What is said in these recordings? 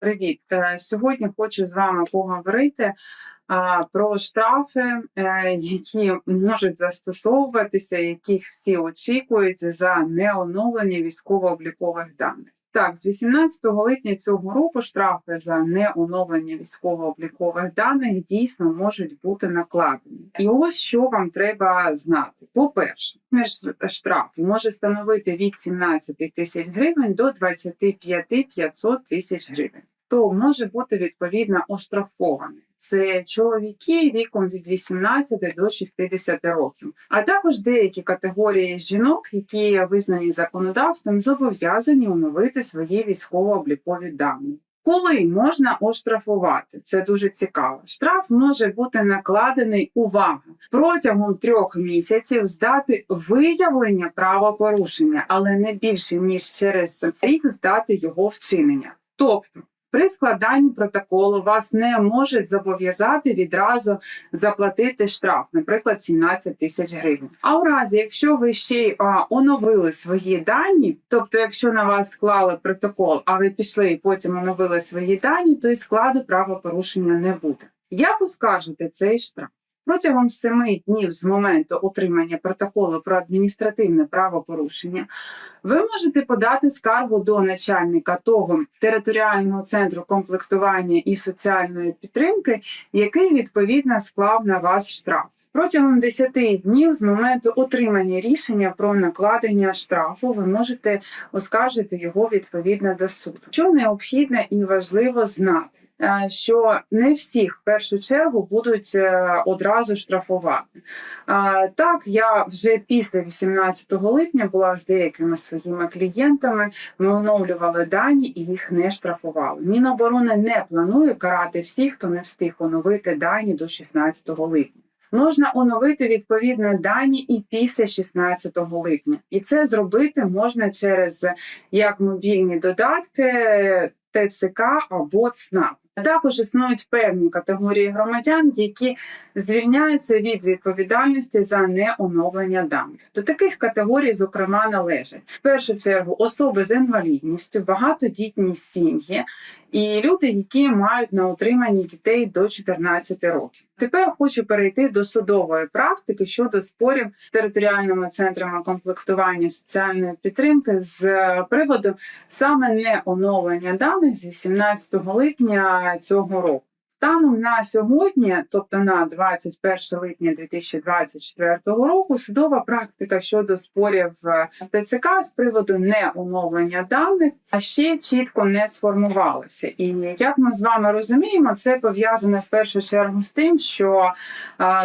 Привіт! Е, Сьогодні хочу з вами поговорити про штрафи, е, які можуть застосовуватися, яких всі очікують за неоновлення військово-облікових даних. Так, з 18 липня цього року штрафи за неоновлення військово-облікових даних дійсно можуть бути накладені. І ось що вам треба знати. По-перше, штраф може становити від 17 тисяч гривень до 25 500 тисяч гривень. То може бути відповідно оштрафований. Це чоловіки віком від 18 до 60 років, а також деякі категорії жінок, які визнані законодавством, зобов'язані оновити свої військово-облікові дані. Коли можна оштрафувати, це дуже цікаво. Штраф може бути накладений увага протягом трьох місяців з дати виявлення правопорушення, але не більше ніж через рік з дати його вчинення. Тобто при складанні протоколу вас не можуть зобов'язати відразу заплатити штраф, наприклад, 17 тисяч гривень. А в разі, якщо ви ще й оновили свої дані, тобто, якщо на вас склали протокол, а ви пішли і потім оновили свої дані, то і складу правопорушення не буде. Як оскаржити цей штраф? Протягом семи днів з моменту отримання протоколу про адміністративне правопорушення ви можете подати скаргу до начальника того територіального центру комплектування і соціальної підтримки, який відповідно склав на вас штраф. Протягом 10 днів з моменту отримання рішення про накладення штрафу ви можете оскаржити його відповідно до суду. Що необхідно і важливо знати. Е, що не всіх в першу чергу будуть е, одразу штрафувати. Так, я вже після 18 липня була з деякими своїми клієнтами. Ми оновлювали дані і їх не штрафували. Міноборони не планує карати всіх, хто не встиг оновити дані до 16 липня. Можна оновити відповідно дані і після 16 липня, і це зробити можна через як мобільні додатки ТЦК або ЦНАП. Також існують певні категорії громадян, які звільняються від відповідальності за неоновлення даних. До таких категорій, зокрема, належать в першу чергу особи з інвалідністю, багатодітні сім'ї і люди, які мають на утриманні дітей до 14 років. Тепер хочу перейти до судової практики щодо спорів територіальними центрами комплектування соціальної підтримки з приводу саме неоновлення даних з 18 липня цього року. Станом на сьогодні, тобто на 21 липня 2024 року, судова практика щодо спорів з ТЦК з приводу неоновлення даних ще чітко не сформувалася. І як ми з вами розуміємо, це пов'язане в першу чергу з тим, що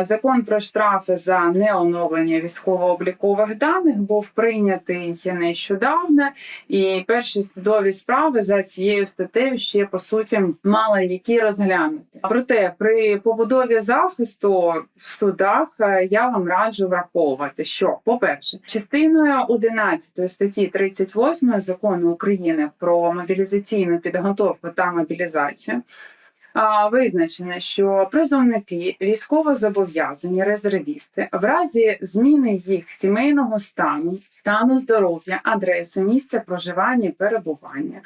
закон про штрафи за неоновлення військово-облікових даних був прийнятий нещодавно, і перші судові справи за цією статтею ще по суті мали які розглянути. Проте при побудові захисту в судах е, я вам раджу враховувати, що по-перше, частиною 11 статті 38 закону України про мобілізаційну підготовку та мобілізацію. Визначено, що призовники військовозобов'язані резервісти в разі зміни їх сімейного стану, стану здоров'я, адреси, місця проживання, перебування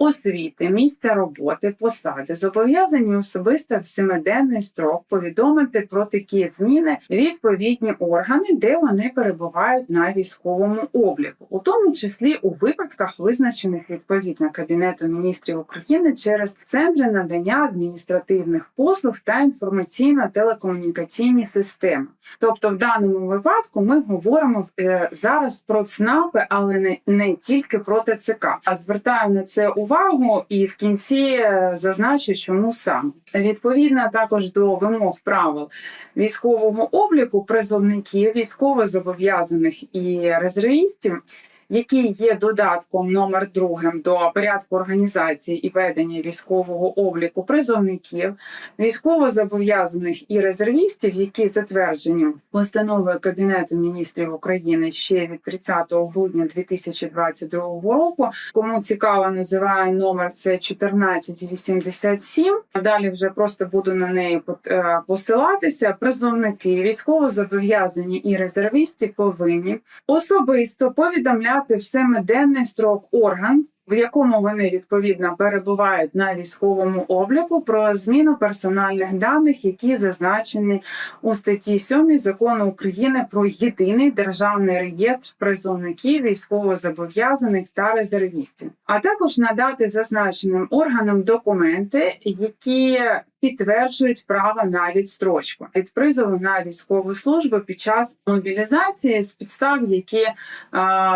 освіти, місця роботи, посади зобов'язані особисто в семиденний строк повідомити про такі зміни відповідні органи, де вони перебувають на військовому обліку, у тому числі у випадках, визначених відповідно Кабінету міністрів України через центри надання адміністративних послуг та інформаційно-телекомунікаційні системи. Тобто, в даному випадку ми говоримо е, зараз про ЦНАПи, але не, не тільки про ТЦК. А звертаю на це увагу увагу і в кінці е, зазначу, чому сам. Відповідно також до вимог правил військового обліку призовників військовозобов'язаних і резервістів який є додатком номер другим до порядку організації і ведення військового обліку призовників, військовозобов'язаних і резервістів, які затверджені постановою Кабінету міністрів України ще від 30 грудня 2022 року. Кому цікаво, називає номер це 1487. Далі вже просто буду на неї е, посилатися. Призовники військовозобов'язані і резервісти повинні особисто повідомляти в семиденний строк орган в якому вони відповідно перебувають на військовому обліку, про зміну персональних даних, які зазначені у статті 7 закону України про єдиний державний реєстр призовників, військовозобов'язаних та резервістів, а також надати зазначеним органам документи, які підтверджують право на відстрочку від призову на військову службу під час мобілізації з підстав, які е,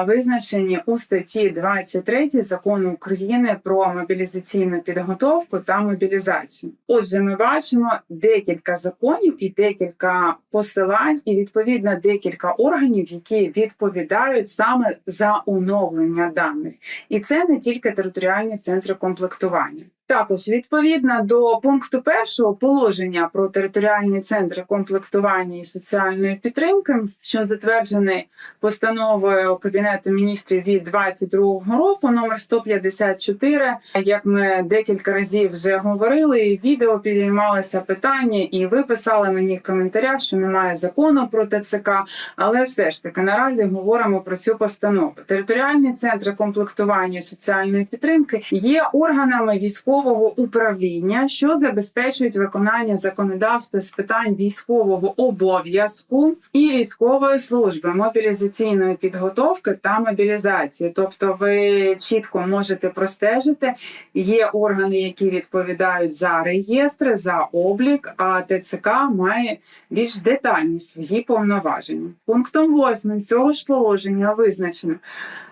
визначені у статті 23 закону України про мобілізаційну підготовку та мобілізацію. Отже, ми бачимо декілька законів і декілька посилань, і відповідно декілька органів, які відповідають саме за оновлення даних, і це не тільки територіальні центри комплектування. Також відповідно до пункту першого положення про територіальні центри комплектування і соціальної підтримки, що затверджений постановою Кабінету міністрів від 22 року, номер 154, Як ми декілька разів вже говорили, і відео підіймалося питання, і ви писали мені в коментарях, що немає закону про ТЦК, але все ж таки наразі говоримо про цю постанову. Територіальні центри комплектування і соціальної підтримки є органами військового управління, що забезпечують виконання законодавства з питань військового обов'язку і військової служби, мобілізаційної підготовки та мобілізації. Тобто, ви чітко можете простежити, є органи, які відповідають за реєстри, за облік, а ТЦК має більш детальні свої повноваження. Пунктом 8 цього ж положення визначено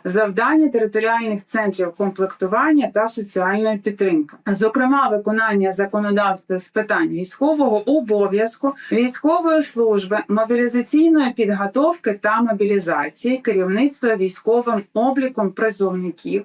завдання територіальних центрів комплектування та соціальної підтримки, зокрема, виконання законодавства з питань військового обов'язку, військової служби, мобілізаційної підготовки та мобілізації, керівництва військовим обліком призовників,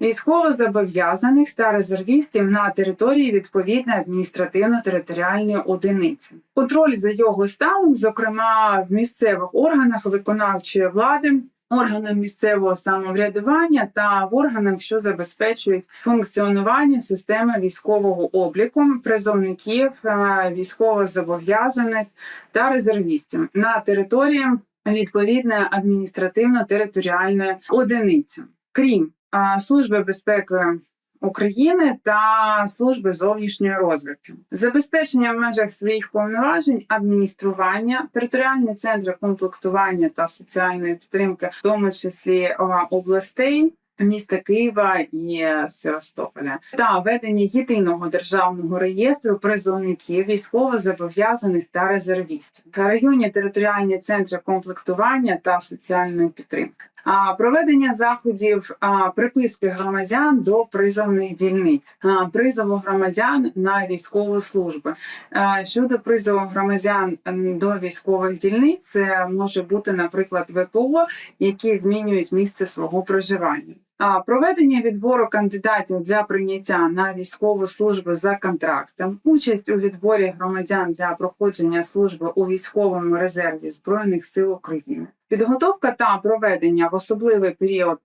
військовозобов'язаних та резервістів на території відповідної адміністративно-територіальної одиниці. Контроль за його станом, зокрема в місцевих органах виконавчої влади органам місцевого самоврядування та в органах, що забезпечують функціонування системи військового обліку, призовників, е, військовозобов'язаних та резервістів на території відповідної адміністративно-територіальної одиниці, крім служби безпеки. України та служби зовнішньої розвідки, забезпечення в межах своїх повноважень, адміністрування, територіальні центри комплектування та соціальної підтримки, в тому числі областей. Міста Києва і Севастополя та ведення єдиного державного реєстру призовників військовозобов'язаних та резервістів, районні територіальні центри комплектування та соціальної підтримки. Проведення заходів приписки громадян до призовних дільниць, призову громадян на військову службу. Щодо призову громадян до військових дільниць, це може бути, наприклад, ВПО, які змінюють місце свого проживання. Проведення відбору кандидатів для прийняття на військову службу за контрактом, участь у відборі громадян для проходження служби у військовому резерві збройних сил України, підготовка та проведення в особливий період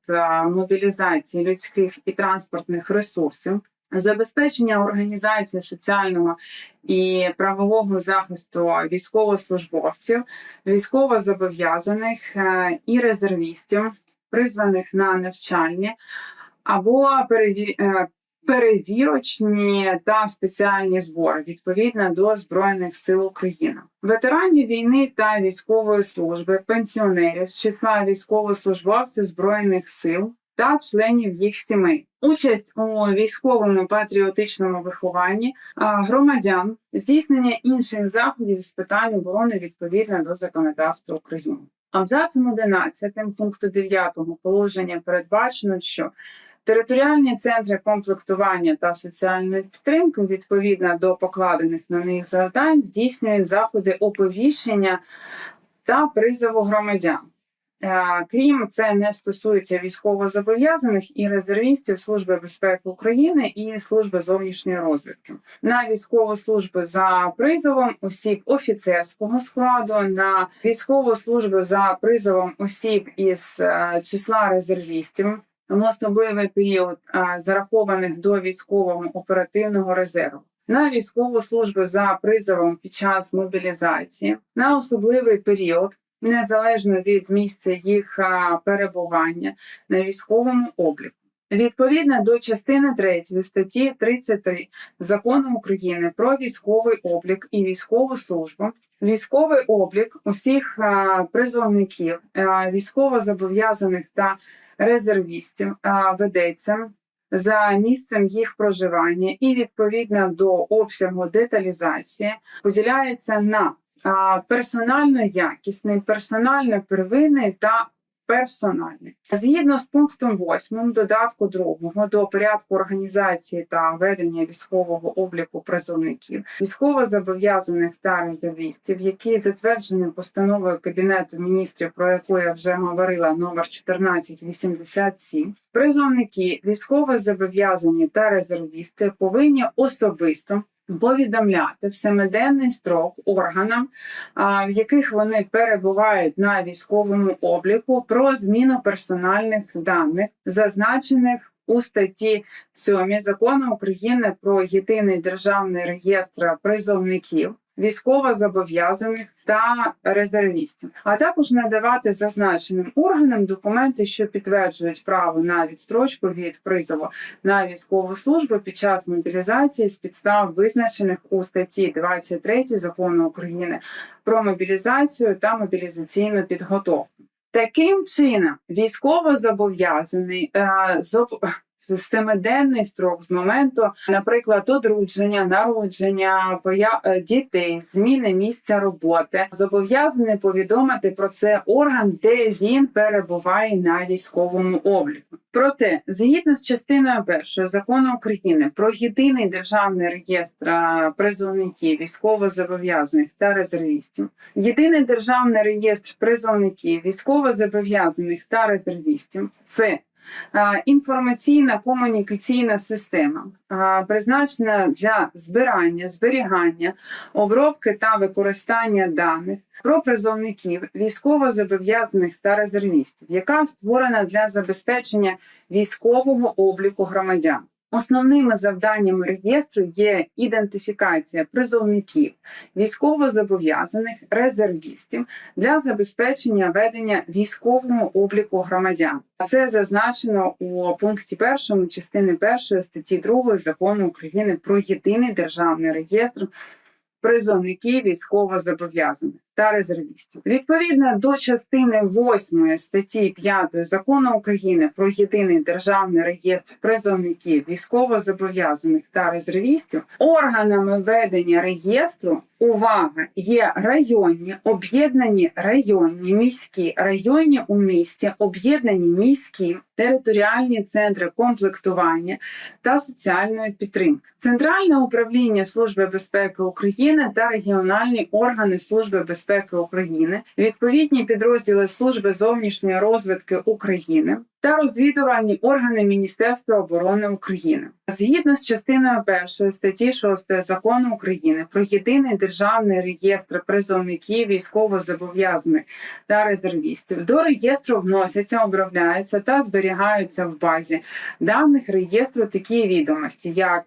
мобілізації людських і транспортних ресурсів. Забезпечення організації соціального і правового захисту військовослужбовців, військовозобов'язаних е, і резервістів, призваних на навчання або перевір... е, перевірочні та спеціальні збори відповідно до Збройних сил України, ветеранів війни та військової служби, пенсіонерів з числа військовослужбовців збройних сил. Та членів їх сімей, участь у військовому патріотичному вихованні громадян, здійснення інших заходів з питань оборони відповідно до законодавства України. Абзацом 11 пункту 9 положення передбачено, що територіальні центри комплектування та соціальної підтримки відповідно до покладених на них завдань здійснюють заходи оповіщення та призову громадян. Е, Крім це не стосується військовозобов'язаних і резервістів Служби безпеки України і служби зовнішньої розвідки на військову службу за призовом осіб офіцерського складу, на військову службу за призовом осіб із е, числа резервістів. В особливий період е, зарахованих до військового оперативного резерву. На військову службу за призовом під час мобілізації на особливий період незалежно від місця їх перебування на військовому обліку. Відповідно до частини 3 статті 33 Закону України про військовий облік і військову службу, військовий облік усіх призовників, військовозобов'язаних та резервістів ведеться за місцем їх проживання і відповідно до обсягу деталізації поділяється на персонально якісний, персонально первинний та персональний. Згідно з пунктом 8 додатку 2 до порядку організації та ведення військового обліку призовників, військовозобов'язаних та резервістів, які затверджені постановою Кабінету міністрів, про яку я вже говорила, номер 1487, призовники, військовозобов'язані та резервісти повинні особисто повідомляти в семиденний строк органам, в яких вони перебувають на військовому обліку про зміну персональних даних, зазначених у статті 7 закону України про єдиний державний реєстр призовників. Військовозобов'язаних та резервістів, а також надавати зазначеним органам документи, що підтверджують право на відстрочку від призову на військову службу під час мобілізації з підстав, визначених у статті 23 закону України про мобілізацію та мобілізаційну підготовку. Таким чином, військовозобов'язаний е, зоб- семиденний строк з моменту, наприклад, одрудження, народження, е, дітей, зміни місця роботи, зобов'язаний повідомити про це орган, де він перебуває на військовому обліку. Проте, згідно з частиною першої закону України про єдиний державний реєстр е, призовників, військовозобов'язаних та резервістів, єдиний державний реєстр призовників, військовозобов'язаних та резервістів це Інформаційна комунікаційна система призначена для збирання, зберігання, обробки та використання даних про призовників, військовозобов'язаних та резервістів, яка створена для забезпечення військового обліку громадян. Основними завданнями реєстру є ідентифікація призовників, військовозобов'язаних резервістів для забезпечення ведення військового обліку громадян. Це зазначено у пункті 1 частини 1 статті 2 закону України про єдиний державний реєстр призовників військовозобов'язаних та резервістів. Відповідно до частини 8 статті 5 закону України про єдиний державний реєстр призовників військовозобов'язаних та резервістів, органами ведення реєстру увага є районні, об'єднані районні, міські, районні у місті, об'єднані міські, територіальні центри комплектування та соціальної підтримки, Центральне управління Служби безпеки України та регіональні органи Служби безпеки України, відповідні підрозділи Служби зовнішньої розвідки України та розвідувальні органи Міністерства оборони України. Згідно з частиною 1 статті 6 закону України про єдиний державний реєстр призовників військовозобов'язаних та резервістів до реєстру вносяться, обробляються та зберігаються в базі даних реєстру такі відомості, як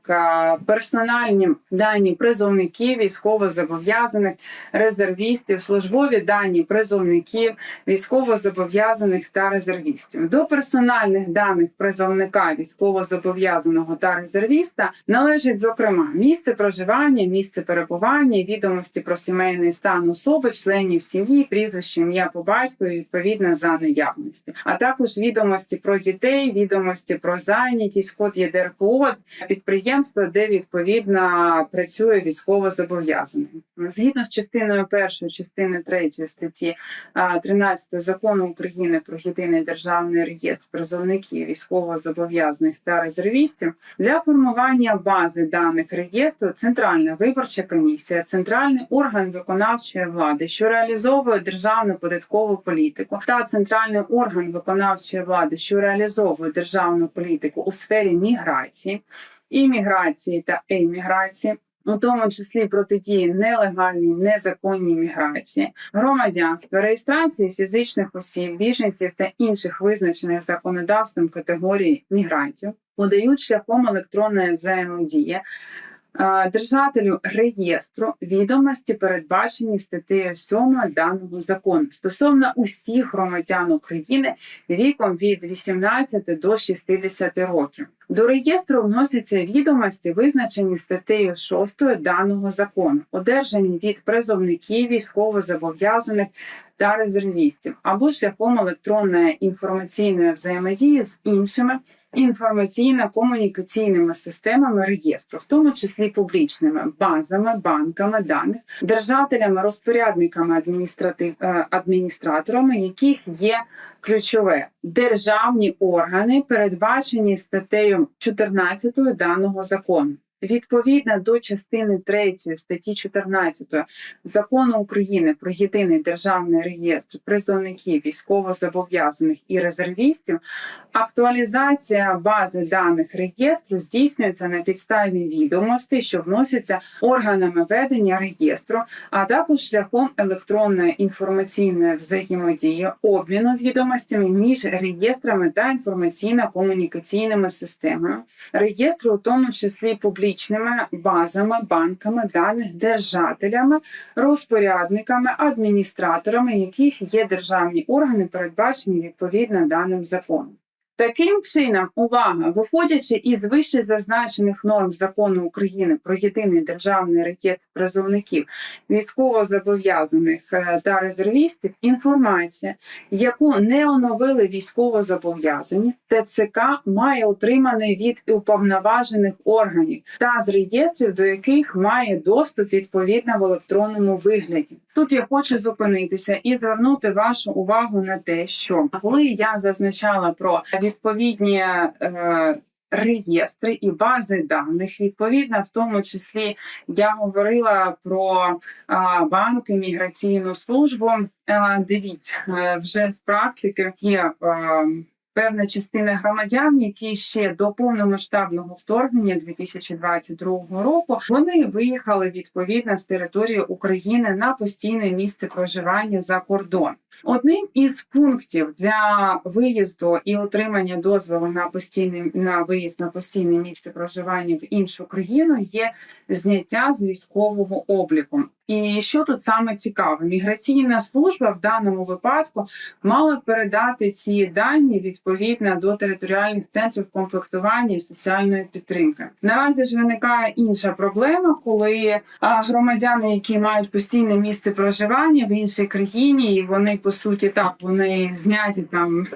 персональні дані призовників військовозобов'язаних резервістів, службові дані призовників військовозобов'язаних та резервістів. До персональних даних призовника військовозобов'язаного та резервіста належить зокрема місце проживання, місце перебування, відомості про сімейний стан особи, членів сім'ї, прізвище, ім'я по батькові відповідно за наявності, а також відомості про дітей, відомості про зайнятість, код ЄДРПО, підприємства, де відповідно працює військовозобов'язаний. Згідно з частиною першої частини третьої статті 13 закону України про єдиний державний реєстр призовників військовозобов'язаних та резервістів для формування бази даних реєстру Центральна виборча комісія, центральний орган виконавчої влади, що реалізовує державну податкову політику, та центральний орган виконавчої влади, що реалізовує державну політику у сфері міграції, імміграції та еміграції. У тому числі протидії нелегальній незаконній міграції, громадянства, реєстрації фізичних осіб, біженців та інших визначених законодавством категорій мігрантів, подають шляхом електронної взаємодії держателю реєстру відомості передбачені статтею 7 даного закону стосовно усіх громадян України віком від 18 до 60 років. До реєстру вносяться відомості, визначені статтею 6 даного закону, одержані від призовників військовозобов'язаних та резервістів або шляхом електронної інформаційної взаємодії з іншими інформаційно-комунікаційними системами реєстру, в тому числі публічними базами, банками даних, держателями, розпорядниками адміністратив е, адміністраторами, яких є ключове державні органи, передбачені статтею 14 даного закону. Відповідно до частини 3 статті 14 закону України про єдиний державний реєстр призовників військовозобов'язаних і резервістів, актуалізація бази даних реєстру здійснюється на підставі відомостей, що вносяться органами ведення реєстру, а також шляхом електронної інформаційної взаємодії, обміну відомостями між реєстрами та інформаційно-комунікаційними системами. Реєстру, у тому числі публічними базами, банками даних, держателями, розпорядниками, адміністраторами, яких є державні органи, передбачені відповідно даним законом. Таким чином, увага, виходячи із вище зазначених норм закону України про єдиний державний реєстр призовників військовозобов'язаних е, та резервістів, інформація, яку не оновили військовозобов'язані, ТЦК має отриманий від уповноважених органів та з реєстрів, до яких має доступ відповідно в електронному вигляді. Тут я хочу зупинитися і звернути вашу увагу на те, що коли я зазначала про відповідні е, реєстри і бази даних, відповідно, в тому числі я говорила про е, банки, міграційну службу. Е, дивіться, е, вже з практики є. А, Певна частина громадян, які ще до повномасштабного вторгнення 2022 року вони виїхали відповідно з території України на постійне місце проживання за кордон. Одним із пунктів для виїзду і отримання дозволу на постійний на виїзд на постійне місце проживання в іншу країну є зняття з військового обліку. І що тут саме цікаве, міграційна служба в даному випадку мала передати ці дані відповідно до територіальних центрів комплектування і соціальної підтримки. Наразі ж виникає інша проблема, коли громадяни, які мають постійне місце проживання в іншій країні, і вони по суті так вони зняті там.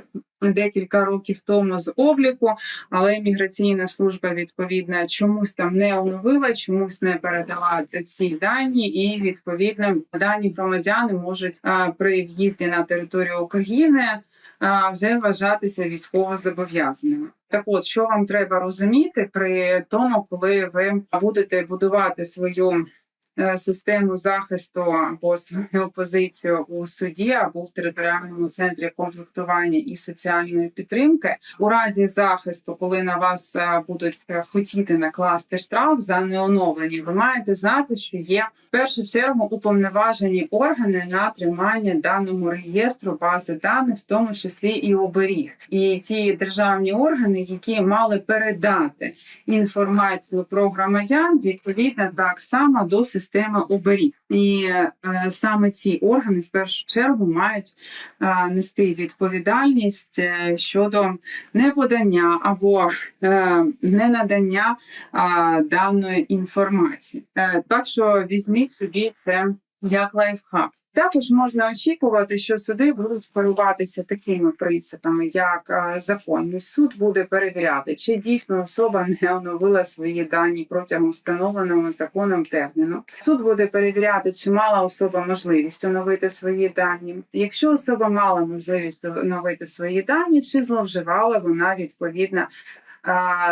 Декілька років тому з обліку, але міграційна служба відповідно чомусь там не оновила, чомусь не передала ці дані, і відповідно дані громадяни можуть при в'їзді на територію України вже вважатися військово зобов'язаними. Так, от що вам треба розуміти при тому, коли ви будете будувати свою систему захисту або свою позицію у суді або в територіальному центрі комплектування і соціальної підтримки, у разі захисту, коли на вас е, будуть е, хотіти накласти штраф за неоновлені, ви маєте знати, що є в першу чергу уповноважені органи на тримання даному реєстру бази даних, в тому числі і оберіг, і ті державні органи, які мали передати інформацію про громадян, відповідно так само до системи оберіг. І е, саме ці органи в першу чергу мають е, нести відповідальність е, щодо неподання або е, ненадання е, даної інформації. Е, так що візьміть собі це як лайфхак. Також можна очікувати, що суди будуть керуватися такими принципами, як е, законність. Суд буде перевіряти, чи дійсно особа не оновила свої дані протягом встановленого законом терміну. Суд буде перевіряти, чи мала особа можливість оновити свої дані. Якщо особа мала можливість оновити свої дані, чи зловживала вона відповідно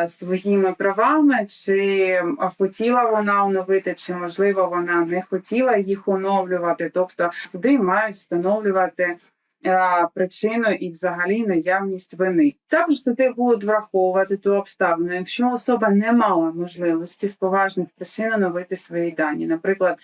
своїми правами, чи хотіла вона оновити, чи можливо вона не хотіла їх оновлювати. Тобто суди мають встановлювати. Причину і взагалі наявність вини також суди будуть враховувати ту обставину, якщо особа не мала можливості з поважних причин оновити свої дані, наприклад,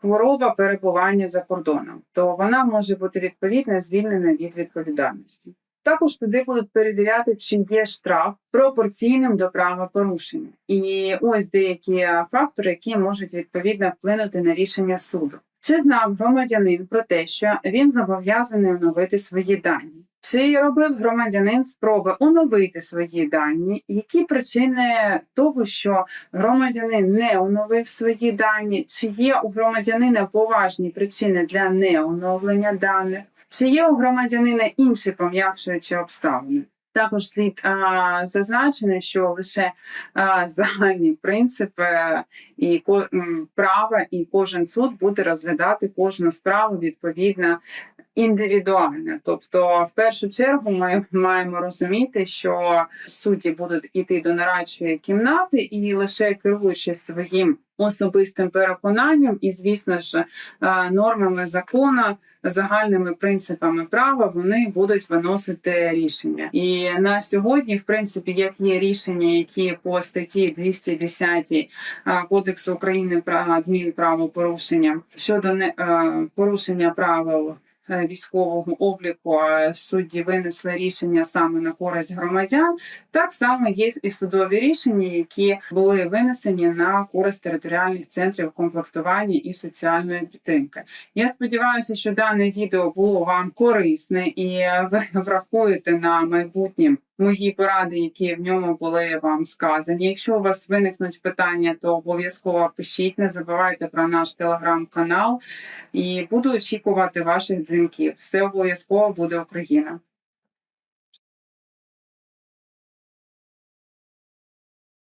хвороба перебування за кордоном, то вона може бути відповідно звільнена від відповідальності. Також туди будуть перевіряти, чи є штраф пропорційним до правопорушення. І ось деякі фактори, які можуть відповідно вплинути на рішення суду. Чи знав громадянин про те, що він зобов'язаний оновити свої дані? Чи робив громадянин спроби оновити свої дані? Які причини того, що громадянин не оновив свої дані? Чи є у громадянина поважні причини для неоновлення даних? Чи є у громадянина інші пом'якшуючі обставини? Також слід а, зазначити, що лише а, загальні принципи і ко- права, і кожен суд буде розглядати кожну справу відповідно індивідуально. Тобто, в першу чергу, ми маємо розуміти, що судді будуть іти до нарадчої кімнати і лише керуючись своїм особистим переконанням, і звісно ж е, нормами закону, загальними принципами права, вони будуть виносити рішення. І на сьогодні, в принципі, як є рішення, які по статті 210 е, Кодексу України про адмінправопорушення щодо е, порушення правил військового обліку е, судді винесли рішення саме на користь громадян. Так само є і судові рішення, які були винесені на користь територіальних центрів комплектування і соціальної підтримки. Я сподіваюся, що дане відео було вам корисне і ви врахуєте на майбутнє мої поради, які в ньому були вам сказані. Якщо у вас виникнуть питання, то обов'язково пишіть. Не забувайте про наш телеграм-канал і буду очікувати ваших дзвінків. Все обов'язково буде Україна.